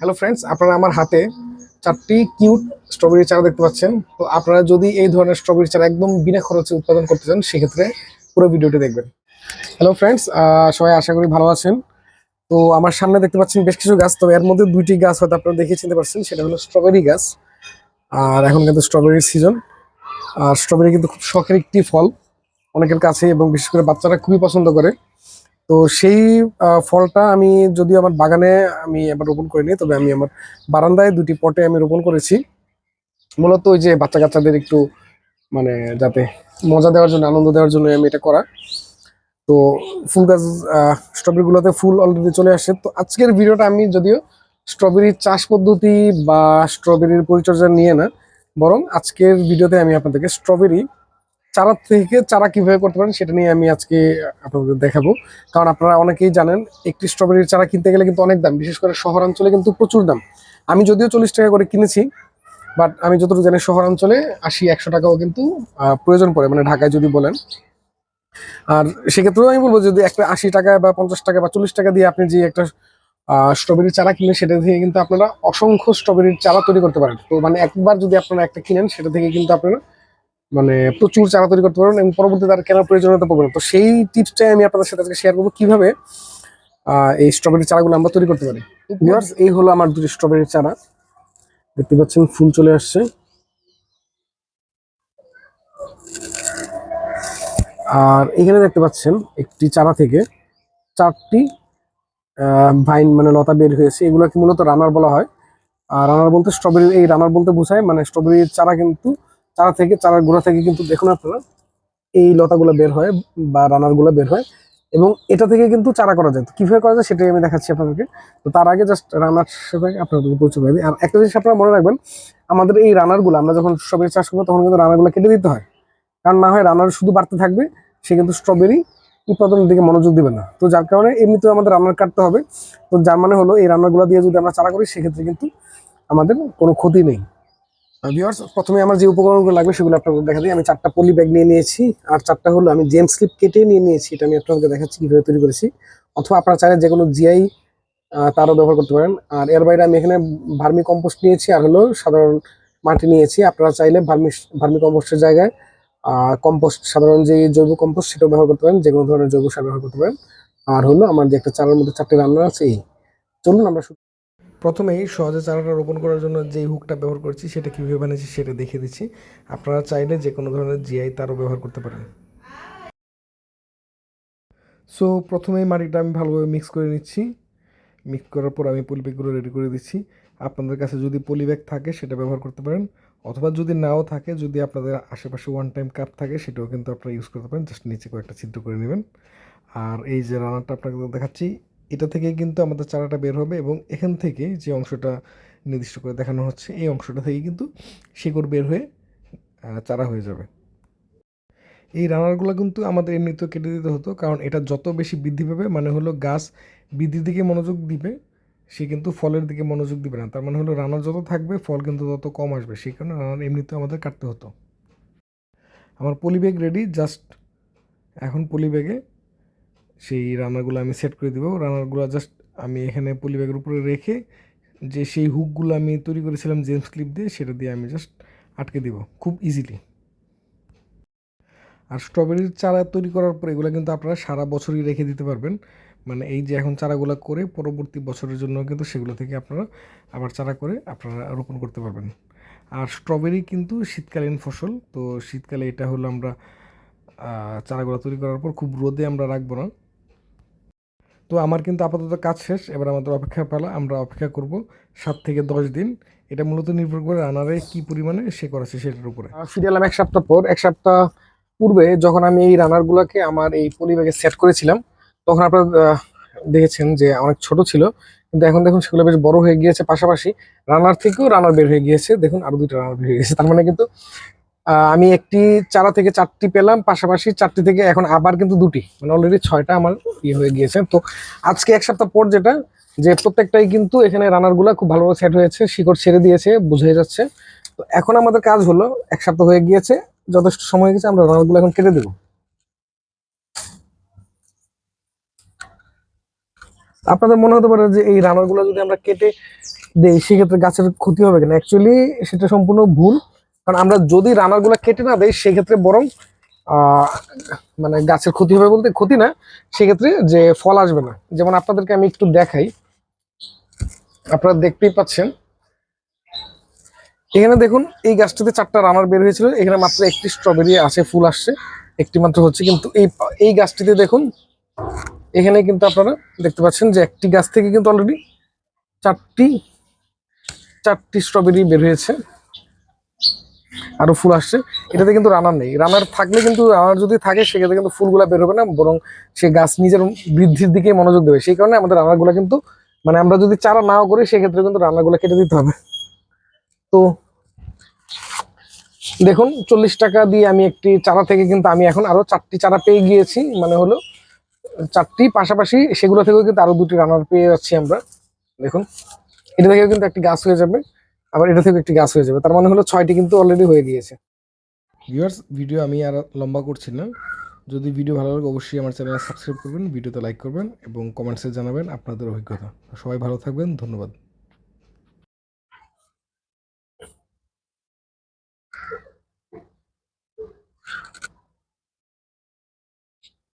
Hello friends আপনারা আমার হাতে চারটি কিউট স্ট্রবেরি চারা দেখতে পাচ্ছেন। তো আপনারা যদি এই ধরনের স্ট্রবেরি চারা একদম বিনা খরচে উৎপাদন করতে চান, সেক্ষেত্রে পুরো ভিডিওটি দেখবেন। হ্যালো ফ্রেন্ডস সবাই আশা করি ভালো আছেন। তো আমার সামনে দেখতে পাচ্ছেন বেশ কিছু গাছ, তবে এর মধ্যে দুইটি গাছ হয়তো আপনারা দেখে চিনতে পারছেন, সেটা হলো স্ট্রবেরি গাছ আর এখন কিন্তু স্ট্রবেরির সিজন আর স্ট্রবেরি কিন্তু খুব শখের একটি ফল। অনেকের কাছে এবং বিশেষ করে বাচ্চারা খুবই পছন্দ করে। তো সেই ফলটা আমি যদিও আমার বাগানে আমি এবার রোপণ করিনি, তবে আমি আমার বারান্দায় দুটি পটে আমি রোপণ করেছি। মূলত ওই যে বাচ্চা কাচ্চাদের একটু মানে যাতে মজা দেওয়ার জন্য, আনন্দ দেওয়ার জন্য আমি এটা করা। তো ফুল গাছ স্ট্রবেরিগুলোতে ফুল অলরেডি চলে আসে। তো আজকের ভিডিওটা আমি যদিও স্ট্রবেরির চাষ পদ্ধতি বা স্ট্রবেরির পরিচর্যা নিয়ে না, বরং আজকের ভিডিওতে আমি আপনাদেরকে স্ট্রবেরি চারা থেকে চারা কীভাবে করতে পারেন সেটা নিয়ে আমি আজকে আপনাদের দেখাবো। কারণ আপনারা অনেকেই জানেন, একটি স্ট্রবেরির চারা কিনতে গেলে কিন্তু অনেক দাম, বিশেষ করে শহরাঞ্চলে কিন্তু প্রচুর দাম। আমি যদিও চল্লিশ টাকা করে কিনেছি বাট আমি যতটুকু জানি শহরাঞ্চলে আশি, একশো টাকাও কিন্তু প্রয়োজন পড়ে মানে ঢাকায় যদি বলেন। আর সেক্ষেত্রেও আমি বলব যদি একটা আশি টাকা বা পঞ্চাশ টাকা বা চল্লিশ টাকা দিয়ে আপনি যে একটা স্ট্রবেরির চারা কিনলেন, সেটা থেকে কিন্তু আপনারা অসংখ্য স্ট্রবেরির চারা তৈরি করতে পারেন। তো মানে একবার যদি আপনারা একটা কিনেন, সেটা থেকে কিন্তু আপনারা মানে প্রচুর চারা তৈরি করতে পারবেন এবং পরবর্তীতে আর কেনার প্রয়োজনীয়তা পড়বে না। তো সেই টিপসটাই আমি আপনাদের সাথে আজকে শেয়ার করব। কীভাবে এই স্ট্রবেরি চারাগুলো আমরা তৈরি করতে পারি? এই হলো আমার দুটি স্ট্রবেরির চারা। দেখতে পাচ্ছেন, ফুল চলে আসছে। আর এখানে দেখতে পাচ্ছেন, একটি চারা থেকে চারটি ভাইন মানে লতা বের হয়েছে। এগুলোকে মূলত রানার বলা হয়। আর রানার বলতে স্ট্রবেরি এই রানার বলতে বোঝায় মানে স্ট্রবেরির চারা কিন্তু চারা থেকে, চারার গোড়া থেকে কিন্তু দেখুন আপনারা, এই লতাগুলো বের হয় বা রানারগুলো বের হয় এবং এটা থেকে কিন্তু চারা করা যায়। তো কীভাবে করা যায় সেটাই আমি দেখাচ্ছি আপনাদেরকে। তো তার আগে জাস্ট রানার সাথে আপনাদেরকে পরিচয় করে দিই। আর একটা জিনিস আপনারা মনে রাখবেন, আমাদের এই রানারগুলো আমরা যখন স্ট্রবেরি চাষ করব তখন কিন্তু রানারগুলো কেটে দিতে হয়। কারণ না হয় রানার শুধু বাড়তে থাকবে, সে কিন্তু স্ট্রবেরি উৎপাদনের দিকে মনোযোগ দিবে না। তো যার কারণে এমনিতেও আমাদের রান্নার কাটতে হবে। তো যার মানে হলো এই রান্নাগুলো দিয়ে যদি আমরা চারা করি, সেক্ষেত্রে কিন্তু আমাদের কোনো ক্ষতি নেই। ভিউয়ার্স প্রথমে আমার যে উপকরণগুলো লাগবে সেগুলো আপনাদের দেখা দিই। আমি চারটা পলি ব্যাগ নিয়ে নিয়েছি, আর চারটা হলো আমি জেম স্লিপ কেটে নিয়ে নিয়েছি, এটা আমি আপনাদেরকে দেখাচ্ছি কীভাবে তৈরি করেছি। অথবা আপনারা চাইলে যে কোনো জিআই তারও ব্যবহার করতে পারেন। আর এর বাইরে আমি এখানে ভার্মি কম্পোস্ট নিয়েছি, আর হলো সাধারণ মাটি নিয়েছি। আপনারা চাইলে ভার্মি ভার্মি কম্পোস্টের জায়গায় কম্পোস্ট, সাধারণ যে জৈব কম্পোস্ট সেটাও ব্যবহার করতে পারেন। যে কোনো ধরনের জৈব সার ব্যবহার করতে পারেন। আর হলো আমার যে একটা চারার মধ্যে চারটে রান্না আছে, এই। চলুন আমরা প্রথমেই সহজে চারাটা রোপণ করার জন্য যেই হুকটা ব্যবহার করছি, সেটা কীভাবে বানিয়েছি সেটা দেখিয়ে দিচ্ছি। আপনারা চাইলে যে কোনো ধরনের জিআই তারও ব্যবহার করতে পারেন। সো প্রথমেই মাটিটা আমি ভালোভাবে মিক্স করে নিচ্ছি। মিক্স করার পর আমি পলি ব্যাগগুলো রেডি করে দিচ্ছি। আপনাদের কাছে যদি পলিব্যাগ থাকে, সেটা ব্যবহার করতে পারেন। অথবা যদি নাও থাকে, যদি আপনাদের আশেপাশে ওয়ান টাইম কাপ থাকে, সেটাও কিন্তু আপনারা ইউজ করতে পারেন। জাস্ট নিচে কয়েকটা ছিদ্র করে নেবেন। আর এই যে রানারটা আপনাকে দেখাচ্ছি এটা থেকে কিন্তু আমাদের চারাটা বের হবে এবং এখান থেকে যে অংশটা নির্দিষ্ট করে দেখানো হচ্ছে, এই অংশটা থেকে কিন্তু শিকড় বের হয়ে চারা হয়ে যাবে। এই রানারগুলো কিন্তু আমাদের এমনিতেও কেটে দিতে হতো, কারণ এটা যত বেশি বৃদ্ধি পাবে মানে হলো গাছ বৃদ্ধির দিকে মনোযোগ দিবে, সে কিন্তু ফলের দিকে মনোযোগ দিবে না। তার মানে হলো রানার যত থাকবে, ফল কিন্তু তত কম আসবে। সেই কারণে রানার এমনিতেও আমাদের কাটতে হতো। আমার পলি ব্যাগ রেডি জাস্ট এখন পলি ব্যাগে সেই রান্নাগুলো আমি সেট করে দিব। রান্নাগুলো জাস্ট আমি এখানে পলি ব্যাগের উপরে রেখে যে সেই হুকগুলো আমি তৈরি করেছিলাম জেমস ক্লিপ দিয়ে, সেটা দিয়ে আমি জাস্ট আটকে দিব খুব ইজিলি আর স্ট্রবেরির চারা তৈরি করার পর এগুলো কিন্তু আপনারা সারা বছরই রেখে দিতে পারবেন। মানে এই যে এখন চারাগুলো করে পরবর্তী বছরের জন্য কিন্তু সেগুলো থেকে আপনারা আবার চারা করে আপনারা রোপণ করতে পারবেন। আর স্ট্রবেরি কিন্তু শীতকালীন ফসল, তো শীতকালে এটা হলো আমরা চারাগুলো তৈরি করার পর খুব রোদে আমরা রাখব না। তো আমার কিন্তু আপাতত কাজ শেষ, এবার আমাদের অপেক্ষা পালা, আমরা অপেক্ষা করব সাত থেকে দশ দিন। এটা মূলত নির্ভর করে রানারে কি পরিমাণে সে করেছে সেটার উপরে। ফিরে এলাম এক সপ্তাহ পর। এক সপ্তাহ পূর্বে যখন আমি এই রানারগুলোকে আমার এই পলিব্যাগে সেট করেছিলাম, তখন আপনারা দেখেছেন যে অনেক ছোট ছিল, কিন্তু এখন দেখুন সেগুলো বেশ বড় হয়ে গিয়েছে। পাশাপাশি রানার থেকেও রানার বের হয়ে গিয়েছে। দেখুন আরও দুইটা রানার বের হয়ে গেছে তার মানে কিন্তু আমি একটি চারা থেকে চারটি পেলাম, পাশাপাশি চারটি থেকে এখন আবার কিন্তু দুটি। মানে অলরেডি ছয়টা আমার ইয়ে হয়ে গিয়েছে। তো আজকে এক সপ্তাহ পর যেটা, যে প্রত্যেকটাই কিন্তু এখানে রানারগুলো খুব ভালোভাবে সেট হয়েছে, শিকড় ছেড়ে দিয়েছে বুঝে যাচ্ছে। তো এখন আমাদের কাজ হলো, এক সপ্তাহ হয়ে গিয়েছে, যথেষ্ট সময় গেছে আমরা রানারগুলো এখন কেটে দেবো। আপনাদের মনে হতে পারে যে এই রানারগুলো যদি আমরা কেটে দেই, সেক্ষেত্রে গাছের ক্ষতি হবে কিনা? অ্যাকচুয়ালি সেটা সম্পূর্ণ ভুল। কারণ আমরা যদি রানারগুলো কেটে না দেই, সেক্ষেত্রে বরং মানে গাছের ক্ষতি হবে বলতে ক্ষতি না, সেক্ষেত্রে যে ফল আসবে না। যেমন আপনাদেরকে আমি একটু দেখাই। আপনারা দেখতেই পাচ্ছেন। এখানে দেখুন, এই গাছটাতে চারটা রানার বের হয়েছিল। এখানে মাত্র একটি স্ট্রবেরি আছে, ফুল আসছে। একটি মাত্র হচ্ছে, কিন্তু এই এই গাছটিতে দেখুন, এখানে কিন্তু আপনারা দেখতে পাচ্ছেন যে একটি গাছ থেকে কিন্তু অলরেডি চারটি চারটি স্ট্রবেরি বের হয়েছে। আরও ফুল আসছে। এটাতে কিন্তু রানার নেই। রানার থাকলে কিন্তু রানার যদি থাকে, সেক্ষেত্রে কিন্তু ফুলগুলা বের হবে না, বরং সে গাছ নিজের বৃদ্ধির দিকে মনোযোগ দেবে। সেই কারণে আমাদের রানারগুলো কিন্তু মানে আমরা যদি চারা নাও করি, সেক্ষেত্রে কিন্তু রান্নাগুলো কেটে দিতে হবে। তো দেখুন, চল্লিশ টাকা দিয়ে আমি একটি চারা থেকে কিন্তু আমি এখন আরও চারটি চারা পেয়ে গিয়েছি। মানে হলো, চারটি পাশাপাশি সেগুলো থেকেও কিন্তু আরও দুটি রানার পেয়ে যাচ্ছি আমরা। দেখুন, এটা থেকেও কিন্তু একটি গাছ হয়ে যাবে। আবার এটা থেকে একটি গাছ হয়ে যাবে। তার মানে হলো ছয়টি কিন্তু অলরেডি হয়ে গিয়েছে। ভিউয়ার্স ভিডিও আমি আর লম্বা করছি না। যদি ভিডিও ভালো লাগে, অবশ্যই আমার চ্যানেলে সাবস্ক্রাইব করবেন ভিডিওতে লাইক করবেন এবং কমেন্টসে জানাবেন আপনাদের অভিজ্ঞতা। সবাই ভালো থাকবেন, ধন্যবাদ।